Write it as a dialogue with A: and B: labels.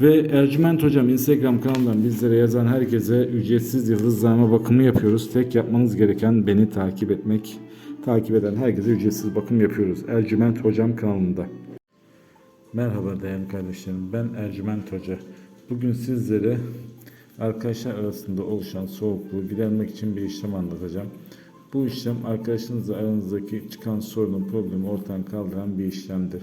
A: Ve Ercüment Hocam Instagram kanalından bizlere yazan herkese ücretsiz yıldızlama bakımı yapıyoruz. Tek yapmanız gereken beni takip etmek. Takip eden herkese ücretsiz bakım yapıyoruz. Ercüment Hocam kanalında. Merhaba değerli kardeşlerim. Ben Ercüment Hoca. Bugün sizlere arkadaşlar arasında oluşan soğukluğu gidermek için bir işlem anlatacağım. Bu işlem arkadaşınızla aranızdaki çıkan sorunun problemi ortadan kaldıran bir işlemdir.